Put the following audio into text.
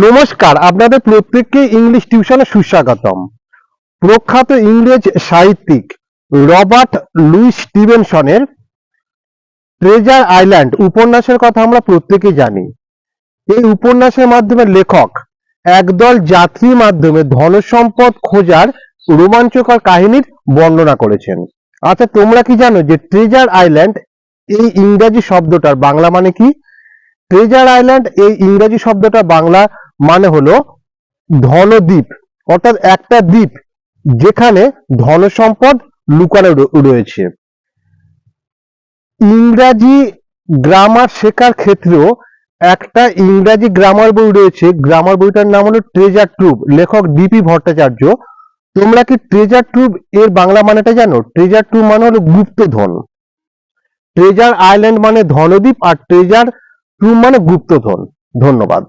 নমস্কার, আপনাদের প্রত্যেককে ইংলিশ টিউশনে সুস্বাগতম। প্রখ্যাত ইংরেজ সাহিত্যিক রবার্ট লুইস স্টিভেনসনের ট্রেজার আইল্যান্ড উপন্যাসের কথা আমরা প্রত্যেকে জানি। এই উপন্যাসের মাধ্যমে লেখক একদল যাত্রীর মাধ্যমে ধনসম্পদ খোঁজার রোমাঞ্চকর কাহিনীর বর্ণনা করেছেন। আচ্ছা তোমরা কি জানো যে ট্রেজার আইল্যান্ড এই ইংরাজি শব্দটার বাংলা মানে কি? ট্রেজার আইল্যান্ড এই ইংরাজি শব্দটা বাংলা মানে হলো ধনদ্বীপ, অর্থাৎ একটা দ্বীপ যেখানে ধনসম্পদ লুকানো রয়েছে। ইংরাজি গ্রামার শেখার ক্ষেত্রেও একটা ইংরাজি গ্রামার বই রয়েছে। গ্রামার বইটার নাম হলো ট্রেজার ট্রুপ লেখক ডিপি ভট্টাচার্য। তোমরা কি ট্রেজার ট্রুপ এর বাংলা মানেটা জানো? ট্রেজার ট্রুপ মানে হলো গুপ্ত ধন ট্রেজার আইল্যান্ড মানে ধনদ্বীপ আর ট্রেজার ট্রুপ মানে গুপ্ত ধন ধন্যবাদ।